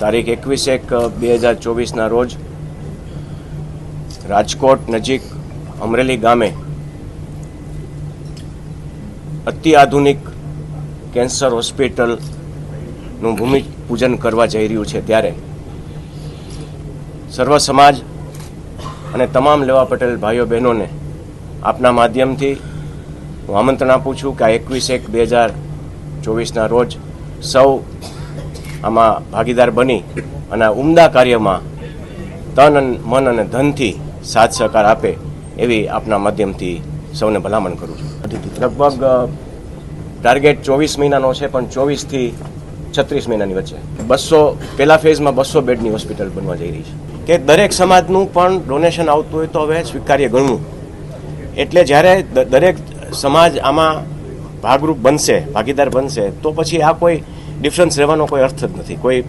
તારીખ એકવીસ એક બે હજાર ચોવીસના રોજ રાજકોટ નજીક અમરેલી ગામે અત્યાધુનિક કેન્સર હોસ્પિટલનું ભૂમિપૂજન કરવા જઈ રહ્યું છે ત્યારે સર્વ સમાજ અને તમામ લેવા પટેલ ભાઈઓ બહેનોને આપના માધ્યમથી હું આમંત્રણ આપું છું કે આ એકવીસ એક, બે હજાર ચોવીસના રોજ સૌ આમાં ભાગીદાર બની અને ઉમદા કાર્યમાં તન મન અને ધનથી સાથ સહકાર આપે એવી આપના માધ્યમથી સૌને ભલામણ કરું છું. લગભગ ટાર્ગેટ ચોવીસ મહિનાનો છે, પણ ચોવીસથી છત્રીસ મહિનાની વચ્ચે. બસો પહેલા ફેઝમાં બસો બેડની હોસ્પિટલ બનવા જઈ રહી છે. કે દરેક સમાજનું પણ ડોનેશન આવતું હોય તો હવે સ્વીકાર્ય ગણવું. એટલે જ્યારે દરેક સમાજ આમાં ભાગરૂપ બનશે, ભાગીદાર બનશે, તો પછી આ કોઈ ડિફરન્સ રહેવાનો કોઈ અર્થ જ નથી. કોઈ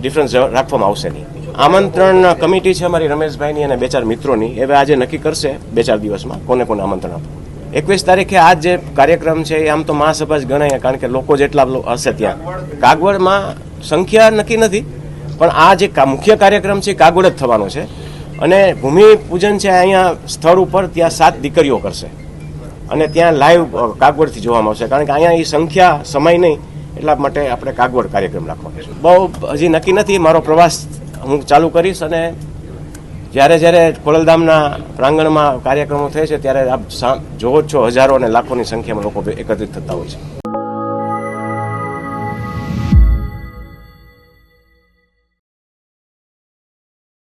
ડિફરન્સ રાખવામાં આવશે નહીં. આમંત્રણ કમિટી છે અમારી રમેશભાઈની અને બે ચાર મિત્રોની. હવે આજે નક્કી કરશે બે ચાર દિવસમાં કોને કોને આમંત્રણ આપવું. એકવીસ તારીખે આ જે કાર્યક્રમ છે, એ આમ તો મહાસભા જ ગણાય, કારણ કે લોકો જેટલા હશે ત્યાં. કાગવડમાં સંખ્યા નક્કી નથી, પણ આ જે મુખ્ય કાર્યક્રમ છે, એ કાગવડ જ થવાનો છે. અને ભૂમિપૂજન છે અહીંયા સ્થળ ઉપર ત્યાં સાત દીકરીઓ કરશે. અને ત્યાં લાઈવ કાગવડથી જોવામાં આવશે. કારણ કે અહીંયા એ સંખ્યા, સમય નહીં. એટલા માટે આપણે કાગવડ કાર્યક્રમ રાખવાનો છે. બહુ હજી નક્કી નથી, મારો પ્રવાસ હું ચાલુ કરીશ અને જ્યારે જ્યારે ખોડલધામના પ્રાંગણમાં કાર્યક્રમો થાય છે, ત્યારે આપ જોવો છો હજારો અને લાખોની સંખ્યામાં લોકો એકત્રિત થતા હોય છે.